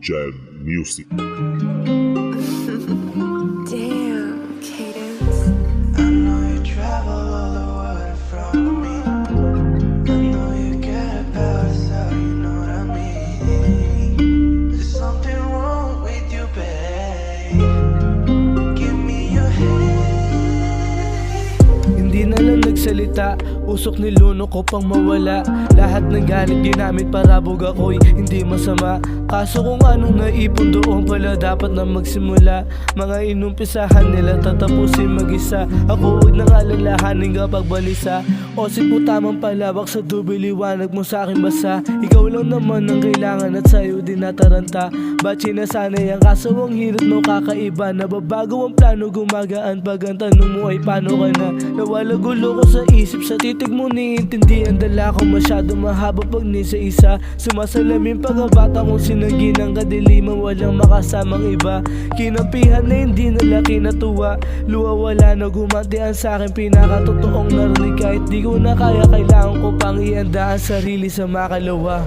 Jam Music. Nagsalita Usok ni Luno ko pang mawala. Lahat ng galit ginamit para bug ako'y hindi masama. Kaso kung anong naipon doon pala dapat na magsimula. Mga inumpisahan nila tatapusin mag-isa. Ako huwag nang alalahanin kapag balisa. O si po tamang palawak sa dubi liwanag mo sa akin basa. Ikaw lang naman ang kailangan at sa'yo din nataranta. Ba't sinasanay ang kaso? Ang hirap mo kakaiba Nababago ang plano gumagaan. Pag ang tanong mo ay paano ka na? Nawala gulo ko sa isip Sa titig mo niintindihan Dala ko masyado mahaba pag ni sa isa. Sumasalamin pagkabata kong sinagi ng kadiliman. Walang makasamang iba. Kinampihan na hindi nila kinatuwa Luwa wala na gumantian sa akin. Pinakatotoong narinig. Kahit di ko na kaya kailangan ko pang ianda ang sarili sa makalawa